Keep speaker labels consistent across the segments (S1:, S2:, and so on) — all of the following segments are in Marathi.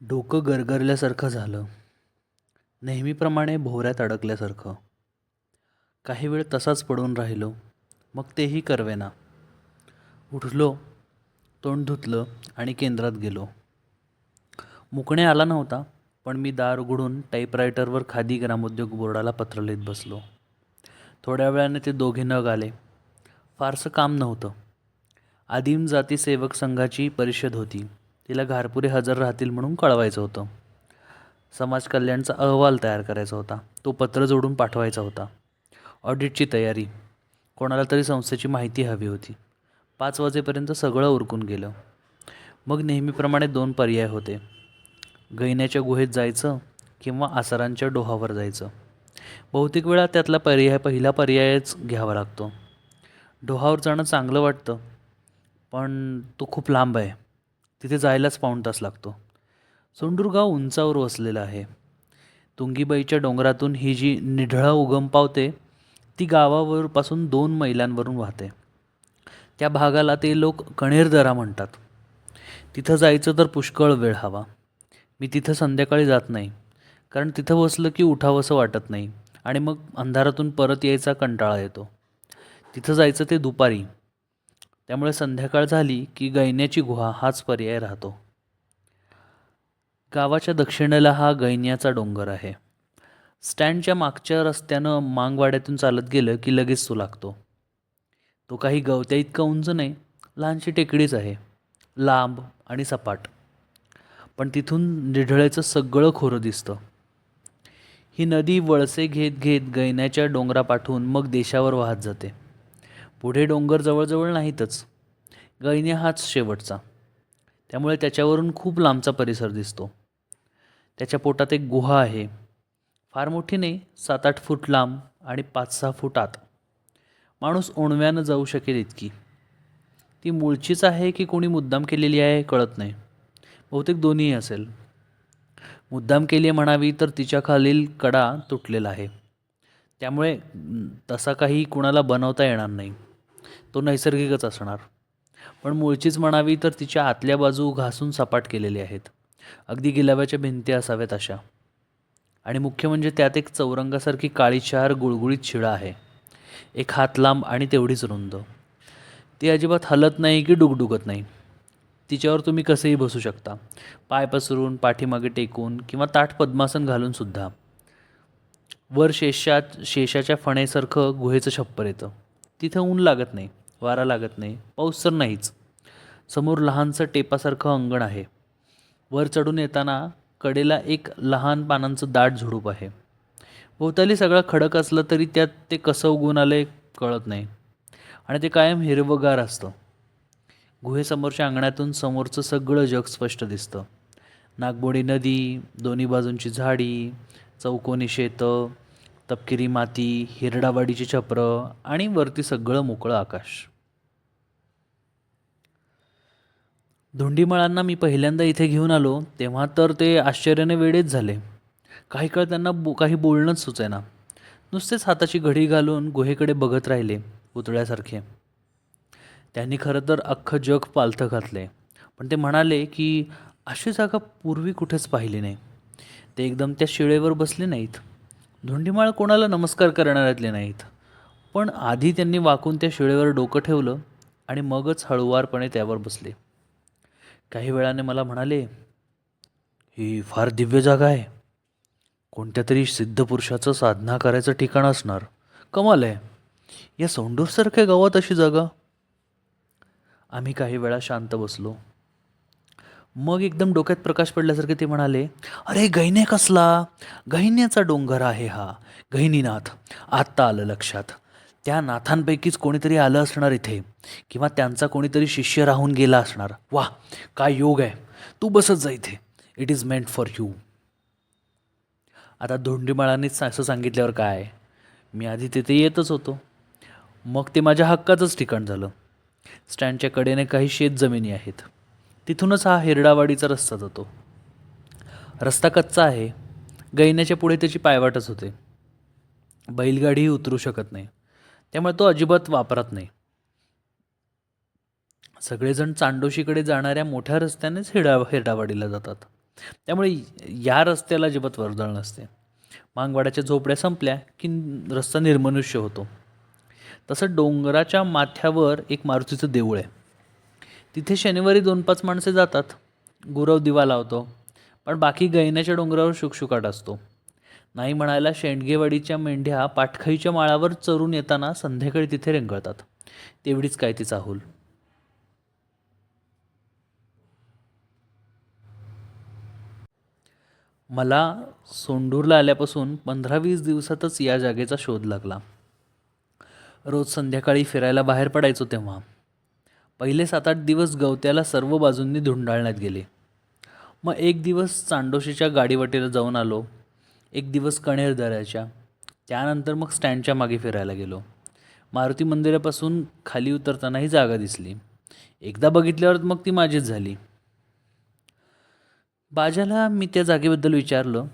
S1: डोकं गरगरल्यासारखं झालं. नेहमीप्रमाणे भोवऱ्यात अडकल्यासारखं. काही वेळ तसाच पडून राहिलो. मग तेही करवेना. उठलो तोंड धुतलं आणि केंद्रात गेलो. मुकणे आला नव्हता पण मी दार उघडून टाईपरायटरवर खादी ग्रामोद्योग बोर्डाला पत्र लिहित बसलो. थोड्या वेळाने ते दोघे नग आले. फारसं काम नव्हतं. आदिम जाती सेवक संघाची परिषद होती. तिला घारपुरे हजर राहतील म्हणून कळवायचं होतं. समाज कल्याणचा अहवाल तयार करायचा होता. तो पत्र जोडून पाठवायचा होता. ऑडिटची तयारी. कोणाला तरी संस्थेची माहिती हवी होती. पाच वाजेपर्यंत सगळं उरकून गेलं. मग नेहमीप्रमाणे दोन पर्याय होते. गैण्याच्या गुहेत जायचं किंवा आसारांच्या डोहावर जायचं. बहुतेक वेळा त्यातला पर्याय पहिला पर्यायच घ्यावा लागतो. डोहावर जाणं चांगलं वाटतं पण तो खूप लांब आहे. तिथे जायलाच पाऊण तास लागतो. सोंडूर गाव उंचावर वसलेलं आहे. तुंगीबाईच्या डोंगरातून ही जी निढळा उगम पावते ती गावावरपासून दोन मैलांवरून वाहते. त्या भागाला ते लोक कणेरदरा म्हणतात. तिथं जायचं तर पुष्कळ वेळ हवा. मी तिथं संध्याकाळी जात नाही कारण तिथं बसलं की उठावंसं वाटत नाही आणि मग अंधारातून परत यायचा कंटाळा येतो. तिथं जायचं ते दुपारी त्यामुळे संध्याकाळ झाली की गैन्याची गुहा हाच पर्याय राहतो. गावाच्या दक्षिणेला हा गैन्याचा डोंगर आहे. स्टँडच्या मागच्या रस्त्यानं मांगवाड्यातून चालत गेलं की लगेच तो लागतो. तो काही गवत्या इतका उंच नाही लहानशी टेकडीच आहे. लांब आणि सपाट. पण तिथून निढळेचं सगळं खोरं दिसतं. ही नदी वळसे घेत घेत गैन्याच्या डोंगरापाठून मग देशावर वाहत जाते. पुढे डोंगर जवळजवळ नाहीतच. गैन्या हाच शेवटचा. त्यामुळे त्याच्यावरून खूप लांबचा परिसर दिसतो. त्याच्या पोटात एक गुहा आहे. फार मोठी नाही सात आठ फूट लांब आणि पाच सहा फूट आत. माणूस ओणव्यानं जाऊ शकेल इतकी. ती मूळचीच आहे की कोणी मुद्दाम केलेली आहे कळत नाही. बहुतेक दोन्हीही असेल. मुद्दाम केली आहे म्हणावी तर तिच्या खालील कडा तुटलेला आहे. त्यामुळे तसा काही कुणाला बनवता येणार नाही. तो नैसर्गिकच असणार. पण मूळचीच म्हणावी तर तिच्या आतल्या बाजू घासून सपाट केलेली आहेत. अगदी गिलाव्याच्या भिंती असाव्यात अशा. आणि मुख्य म्हणजे त्यात एक चौरंगासारखी काळीशार गुळगुळीत शिळा आहे. एक हात लांब आणि तेवढीच रुंद. ती अजिबात हलत नाही की डुगडुगत नाही. तिच्यावर तुम्ही कसेही बसू शकता. पाय पसरून पाठीमागे टेकून किंवा ताठ पद्मासन घालून सुद्धा. वर शेषात शेषाच्या फणेसारखं गुहेचं छप्पर येतं. तिथं ऊन लागत नाही वारा लागत नाही पाऊस तर नाहीच. समोर लहानसं टेपासारखं अंगण आहे. वर चढून येताना कडेला एक लहान पानांचं दाट झुडूप आहे. भोवताली सगळं खडक असलं तरी त्यात ते कसं उगून आलं कळत नाही. आणि ते कायम हिरवगार असतं. गुहेसमोरच्या अंगणातून समोरचं सगळं जग स्पष्ट दिसतं. नागबोडी नदी दोन्ही बाजूंची झाडी चौकोनी शेतं तपकिरी माती हिरडावाडीची छपरं आणि वरती सगळं मोकळं आकाश. धुंडीमळांना मी पहिल्यांदा इथे घेऊन आलो तेव्हा तर ते आश्चर्याने वेडेच झाले. काही काळ त्यांना बो काही बोलणंच सुचेना. नुसतेच हाताची घडी घालून गुहेकडे बघत राहिले पुतळ्यासारखे त्यांनी खरं तर अख्खं जग पालथं घातले. पण ते म्हणाले की अशी जागा पूर्वी कुठेच पाहिली नाही. ते एकदम त्या शिळेवर बसले नाहीत. धुंडीमाळ कोणाला नमस्कार करणाऱ्यातले नाहीत. पण आधी त्यांनी वाकून त्या शिळेवर डोकं ठेवलं आणि मगच हळुवारपणे त्यावर बसले. काही वेळाने मला म्हणाले ही फार दिव्य जागा आहे. कोणत्या तरी सिद्धपुरुषाचं साधना करायचं ठिकाण असणार. कमाल आहे. या सोंडूरसारख्या गावात अशी जागा. आम्ही काही वेळा शांत बसलो. मग एकदम डोक्यात प्रकाश पडल्यासारखे ते म्हणाले अरे गैने कसला? गैन्याचा डोंगर आहे हा. गैनीनाथ आत्ता आलं लक्षात. त्या नाथांपैकीच कोणीतरी आलं असणार इथे किंवा त्यांचा कोणीतरी शिष्य राहून गेला असणार. वा काय योग आहे. तू बसत जा इथे. It is meant for you आता धोंडीमाळांनीच असं सांगितल्यावर काय? मी आधी तिथे येतच होतो. मग ते माझ्या हक्काचंच ठिकाण झालं. स्टँडच्या कडेने काही शेतजमिनी आहेत. तिथूनच हा हिरडावाडीचा रस्ता जातो. रस्ता कच्चा आहे. गैन्याच्या पुढे त्याची पायवाटच होते. बैलगाडीही उतरू शकत नाही. त्यामुळे तो अजिबात वापरत नाही. सगळेजण चांडोशीकडे जाणाऱ्या मोठ्या रस्त्यानेच हिडा हिरडावाडीला जातात. त्यामुळे या रस्त्याला अजिबात वर्दळ नसते. मांगवाड्याच्या झोपड्या संपल्या की रस्ता निर्मनुष्य होतो. तसं डोंगराच्या माथ्यावर एक मारुतीचं देऊळ आहे. तिथे शनिवारी दोन पाच माणसे जातात. गुरव दिवा लावतो. पण बाकी गैन्याच्या डोंगरावर शुकशुकाट असतो. नाही म्हणायला शेंडगेवाडीच्या मेंढ्या पाटखाईच्या माळावर चरून येताना संध्याकाळी तिथे रेंगळतात. तेवढीच काय ती चाहूल. मला सोंडूरला आल्यापासून पंधरा वीस दिवसातच या जागेचा शोध लागला. रोज संध्याकाळी फिरायला बाहेर पडायचो तेव्हा. पहिले सात आठ दिवस गवत्याला सर्व बाजूंनी धुंडाळण्यात गेले. मग एक दिवस चांडोशीच्या गाडीवाटेला जाऊन आलो. एक दिवस कणेर दऱ्याच्या त्यानंतर मग स्टँडच्या मागे फिरायला गेलो. मारुती मंदिरापासून खाली उतरतानाही जागा दिसली. एकदा बघितल्यावर मग ती माझीच झाली. बाजाला मी त्या जागेबद्दल विचारलं.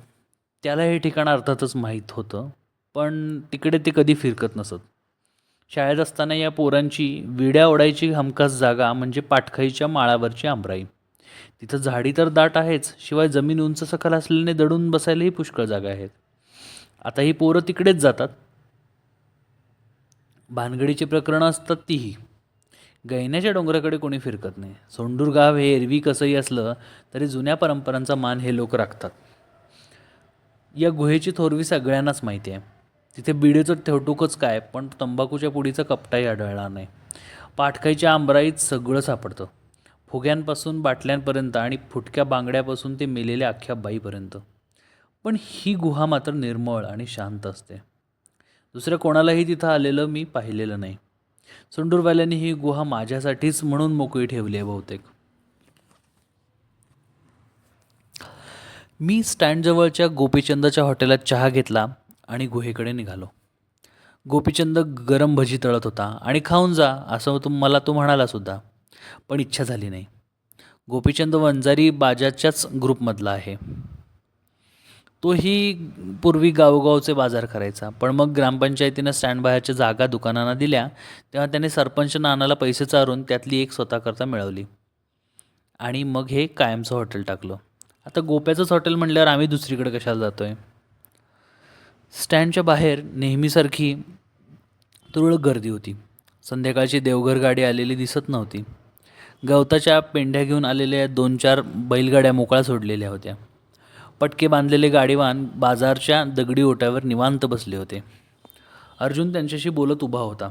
S1: त्याला हे ठिकाण अर्थातच माहीत होतं पण तिकडे ते कधी फिरकत नसत. शाळेत असताना या पोरांची विड्या ओढायची हमखास जागा म्हणजे पाटखाईच्या माळावरची आंबराई. तिथं झाडी तर दाट आहेच शिवाय जमीन उंच सखल असल्याने दडून बसायलाही पुष्कळ जागा आहेत. आता ही पोरं तिकडेच जातात. भानगडीची प्रकरणं असतात तीही. गैण्याच्या डोंगराकडे कोणी फिरकत नाही. सोंडूर गाव हे एरवी कसंही असलं तरी जुन्या परंपरांचा मान हे लोक राखतात. या गुहेची थोरवी सगळ्यांनाच माहिती आहे. तिथे बिडीचं ठेवटूकच काय पण तंबाखूच्या पुडीचा कपटाही आढळला नाही. पाटकाईच्या आंबराईत सगळं सापडतं. फुग्यांपासून बाटल्यांपर्यंत आणि फुटक्या बांगड्यापासून ते मेलेल्या अख्ख्या बाईपर्यंत. पण ही गुहा मात्र निर्मळ आणि शांत असते. दुसऱ्या कोणालाही तिथं आलेलं मी पाहिलेलं नाही. सोंडूरवाल्यांनी ही गुहा माझ्यासाठीच म्हणून मोकळी ठेवली आहे बहुतेक. मी स्टँडजवळच्या गोपीचंदच्या हॉटेलात चहा घेतला. आणि गुहेकडे निघालो. गोपीचंद गरम भजी तळत होता आणि खाऊन जा असं तो मला तो म्हणाला सुद्धा. पण इच्छा झाली नाही. गोपीचंद वंजारी बाजाच्याच ग्रुपमधला आहे. तोही पूर्वी गावोगावचे बाजार करायचा. पण मग ग्रामपंचायतीनं स्टँड जागा दुकानांना दिल्या तेव्हा त्याने सरपंच नानाला पैसे चारून त्यातली एक स्वतःकरता मिळवली. आणि मग हे कायमचं हॉटेल टाकलं. आता गोप्याचंच हॉटेल म्हणल्यावर आम्ही दुसरीकडे कशाला जातो आहे स्टँडच्या बाहेर नेहमीसारखी तुरळक गर्दी होती. संध्याकाळची देवघर गाडी आलेली दिसत नव्हती. गवताच्या पेंढ्या घेऊन आलेल्या दोन चार बैलगाड्या मोकळ्या सोडलेल्या होत्या. पटके बांधलेले गाडीवान बाजारच्या दगडी ओट्यावर निवांत बसले होते. अर्जुन त्यांच्याशी बोलत उभा होता.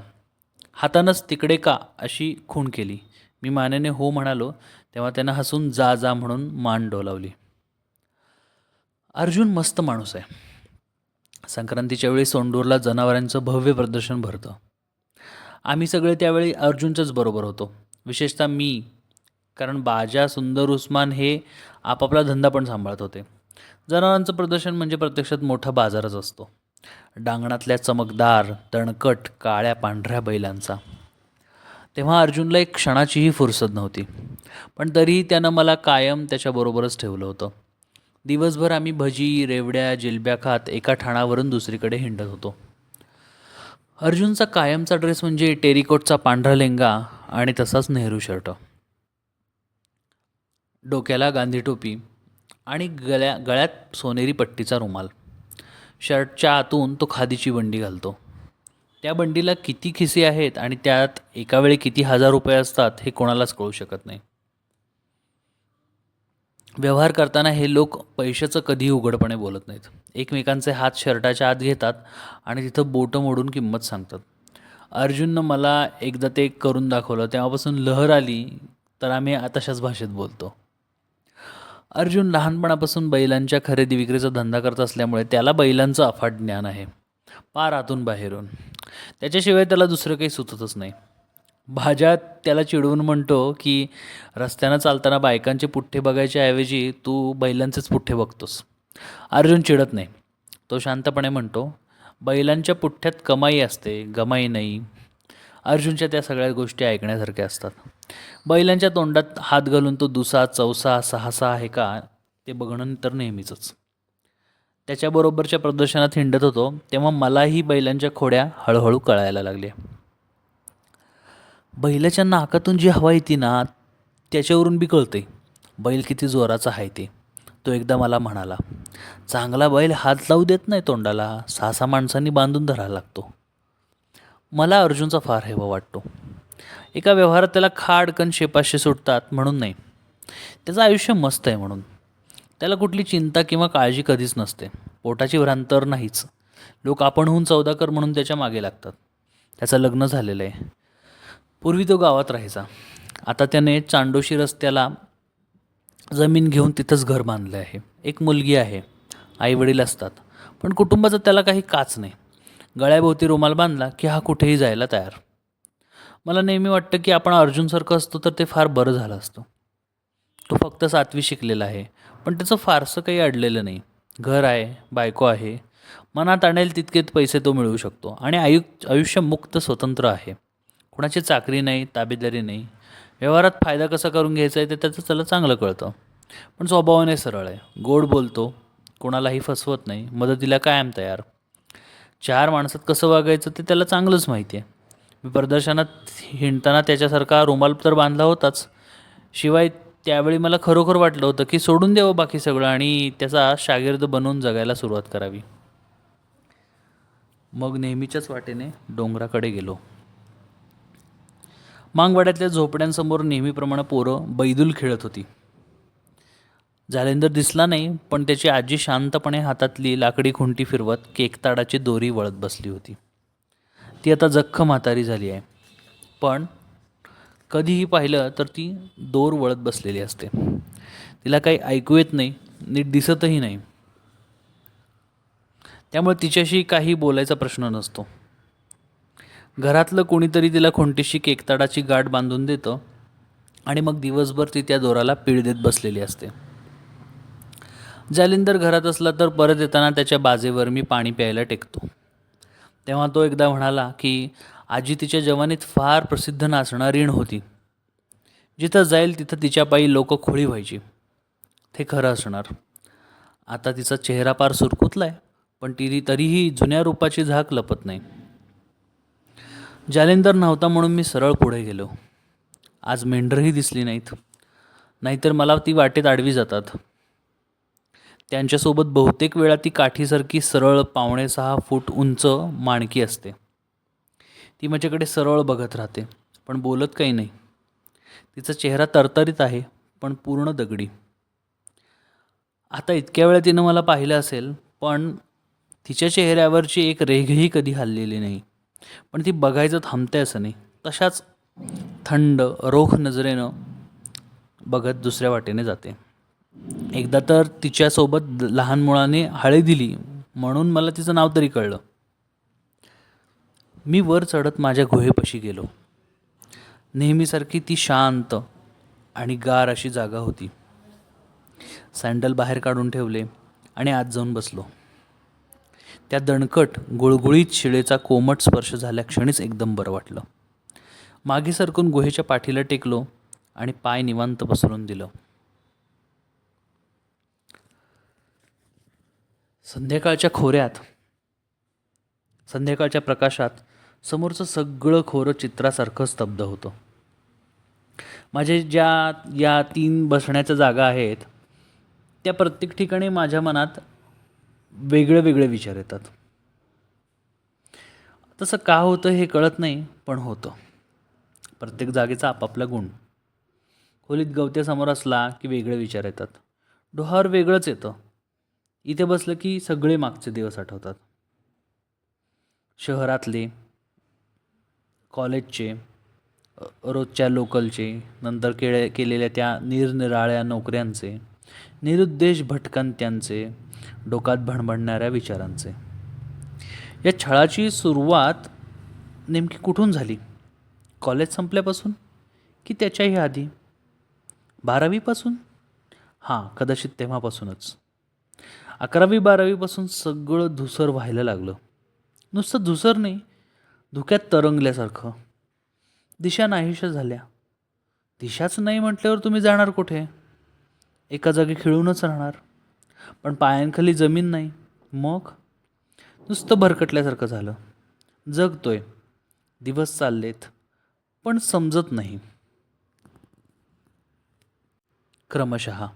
S1: हातानंच तिकडे का? अशी खूण केली. मी मानेने हो म्हणालो तेव्हा त्यांना हसून जा जा म्हणून मान डोलावली. अर्जुन मस्त माणूस आहे. संक्रांतीच्या वेळी सोंडूरला जनावरांचं भव्य प्रदर्शन भरतं. आम्ही सगळे त्यावेळी अर्जुनच्याच बरोबर होतो. विशेषतः मी कारण बाजा सुंदर उस्मान हे आपापला धंदा पण सांभाळत होते. जनावरांचं प्रदर्शन म्हणजे प्रत्यक्षात मोठा बाजारच असतो. डांगणातल्या चमकदार तणकट काळ्या पांढऱ्या बैलांचा. तेव्हा अर्जुनला एक क्षणाचीही फुरसत नव्हती. पण तरीही त्यानं मला कायम त्याच्याबरोबरच ठेवलं होतं. दिवसभर आम्ही भजी रेवड्या जिलब्या खात एका ठाणावरून दुसरीकडे हिंडत होतो. अर्जुनचा कायमचा ड्रेस म्हणजे टेरिकोटचा पांढरा लेंगा आणि तसाच नेहरू शर्ट. डोक्याला गांधी टोपी आणि गळ्या गळ्यात सोनेरी पट्टीचा रुमाल. शर्टच्या आतून तो खादीची बंडी घालतो. त्या बंडीला किती खिसे आहेत आणि त्यात एका वेळी किती हजार रुपये असतात हे कोणालाच कळू शकत नाही. व्यवहार करताना हे लोक पैशाचं कधीही उघडपणे बोलत नाहीत. एकमेकांचे हात शर्टाच्या आत घेतात आणि तिथं बोटं मोडून किंमत सांगतात. अर्जुननं मला एकदा ते करून दाखवलं. तेव्हापासून लहर आली तर आम्ही तशाच भाषेत बोलतो. अर्जुन लहानपणापासून बैलांच्या खरेदी विक्रीचा धंदा करत असल्यामुळे त्याला बैलांचं अफाट ज्ञान आहे. पार आतून बाहेरून. त्याच्याशिवाय त्याला दुसरं काही सुचतच नाही. भाज्या त्याला चिडवून म्हणतो की रस्त्यानं चालताना बायकांचे पुठ्ठे बघायच्या ऐवजी तू बैलांचेच पुठ्ठे बघतोस. अर्जुन चिडत नाही. तो शांतपणे म्हणतो बैलांच्या पुठ्ठ्यात कमाई असते गमाई नाही. अर्जुनच्या त्या सगळ्या गोष्टी ऐकण्यासारख्या असतात. बैलांच्या तोंडात हात घालून तो दुसा चौसा सहासा आहे का ते बघणं तर नेहमीचंच. त्याच्याबरोबरच्या प्रदर्शनात हिंडत होतो तेव्हा मलाही बैलांच्या खोड्या हळूहळू कळायला लागल्या. बैलाच्या नाकातून जी हवा येते ना त्याच्यावरून बी कळते बैल किती जोराचा आहे ते. तो एकदा मला म्हणाला चांगला बैल हात लावू देत नाही तोंडाला सहा सहा माणसांनी बांधून धरायला लागतो. मला अर्जुनचा फार हेवा वाटतो. एका व्यवहारात त्याला खाडकन शेपाशे सुटतात म्हणून नाही. त्याचं आयुष्य मस्त आहे म्हणून. त्याला कुठली चिंता किंवा काळजी कधीच नसते. पोटाची भ्रांतर नाहीच. लोक आपणहून चौदाकर म्हणून त्याच्यामागे लागतात. त्याचं लग्न झालेलं आहे. पूर्वी तो गावात राहायचा. आता त्याने चांडोशी रस्त्याला जमीन घेऊन तिथंच घर बांधलं आहे. एक मुलगी आहे. आईवडील असतात. पण कुटुंबाचं त्याला काही काच नाही. गळ्याभोवती रुमाल बांधला की हा कुठेही जायला तयार. मला नेहमी वाटतं की आपण अर्जुनसारखं असतो तर ते फार बरं झालं असतं. तो फक्त सातवी शिकलेला आहे. पण त्याचं फारसं काही अडलेलं नाही. घर आहे बायको आहे. मनात आणेल तितकेच पैसे तो मिळवू शकतो. आणि आयु आयुष्य मुक्त स्वतंत्र आहे. कुणाची चाकरी नाही ताबेदारी नाही. व्यवहारात फायदा कसा करून घ्यायचा आहे ते त्याचं त्याला चांगलं कळतं. पण स्वभावाने सरळ आहे. गोड बोलतो कोणालाही फसवत नाही मदतीला कायम तयार. चार माणसात कसं वागायचं ते त्याला चांगलंच माहिती आहे. मी प्रदर्शनात हिंडताना त्याच्यासारखा रुमाल तर बांधला होताच. शिवाय त्यावेळी मला खरोखर वाटलं होतं की सोडून द्यावं बाकी सगळं आणि त्याचा शागिर्द बनवून जगायला सुरुवात करावी. मग नेहमीच्याच वाटेने डोंगराकडे गेलो. मांगवाड्यातल्या झोपड्यांसमोर नेहमीप्रमाणे पोरं बैदूल खेळत होती. जालेंदर दिसला नाही पण त्याची आजी शांतपणे हातातली लाकडी खुंटी फिरवत केकताडाची दोरी वळत बसली होती. ती आता जख्ख म्हातारी झाली आहे. पण कधीही पाहिलं तर ती दोर वळत बसलेली असते. तिला काही ऐकू येत नाही नीट दिसतही नाही. त्यामुळे तिच्याशी काही बोलायचा प्रश्न नसतो. घरातलं कोणीतरी तिला खोंटीशी केकताडाची गाठ बांधून देतं आणि मग दिवसभर ती त्या दोराला पीळ देत बसलेली असते. जालिंदर घरात असला तर परत येताना त्याच्या बाजेवर मी पाणी प्यायला टेकतो. तेव्हा तो एकदा म्हणाला की आजी तिच्या जवानीत फार प्रसिद्ध नाचणारीण होती जिथं जाईल तिथं तिच्या पायी लोक खोळी व्हायची. ते खरं असणार. आता तिचा चेहरा फार सुरकुतलाय पण ती तरीही जुन्या रूपाची झाक लपत नाही. जालेंदर नव्हता म्हणून मी सरळ पुढे गेलो. आज मेंढरही दिसली नाहीत. नाहीतर मला ती वाटेत आडवी जातात. त्यांच्यासोबत बहुतेक वेळा ती काठीसारखी सरळ पावणे सहा फूट उंच माणकी असते. ती माझ्याकडे सरळ बघत राहते पण बोलत काही नाही. तिचा चेहरा तरतरीत आहे पण पूर्ण दगडी. आता इतक्या वेळा तिनं मला पाहिलं असेल पण तिच्या चेहऱ्यावरची एक रेघही कधी हललेली नाही. पण ती बघायचं थांबते असं नाही. तशाच थंड रोख नजरेनं बघत दुसऱ्या वाटेने जाते. एकदा तर तिच्यासोबत लहान मुळाने हाळी दिली म्हणून मला तिचं नाव तरी कळलं. मी वर चढत माझ्या गुहेपाशी गेलो. नेहमीसारखी ती शांत आणि गार अशी जागा होती. सँडल बाहेर काढून ठेवले आणि आत जाऊन बसलो. त्या दणकट गुळगुळीत शिळेचा कोमट स्पर्श झाल्या क्षणीच एकदम बरं वाटलं. मागे सरकून गुहेच्या पाठीला टेकलो आणि पाय निवांत पसरून दिलं. संध्याकाळच्या खोऱ्यात संध्याकाळच्या प्रकाशात समोरचं सगळं खोरं चित्रासारखं स्तब्ध होतं. माझे ज्या या तीन बसण्याच्या जागा आहेत त्या प्रत्येक ठिकाणी माझ्या मनात वेगळे वेगळे विचार येतात. तसं का होतं हे कळत नाही पण होतं. प्रत्येक जागेचा आपापला गुण. खोलीत गवत्यासमोर असला की वेगळे विचार येतात. डोहावर वेगळंच येतं. इथे बसलं की सगळे मागचे दिवस आठवतात. शहरातले कॉलेजचे रोजच्या लोकलचे नंतर केळे केलेल्या त्या निरनिराळ्या नोकऱ्यांचे निरुद्देश भटकंत्यांचे डोकात भणभणणाऱ्या विचारांचे. या छळाची सुरुवात नेमकी कुठून झाली? कॉलेज संपल्यापासून की त्याच्याही आधी? बारावीपासून? हां कदाचित तेव्हापासूनच. अकरावी बारावीपासून सगळं धुसर व्हायला लागलं. नुसतं धुसर नाही धुक्यात तरंगल्यासारखं. दिशा नाहीशा झाल्या. दिशाच नाही म्हटल्यावर तुम्ही जाणार कुठे? एका जागी खिळूनच राहणार. पण पायांखाली जमीन नाही. मग? नुसतं भरकटल्यासारखं झालं. जगतोय. दिवस चाललेत पण समजत नाही. क्रमशः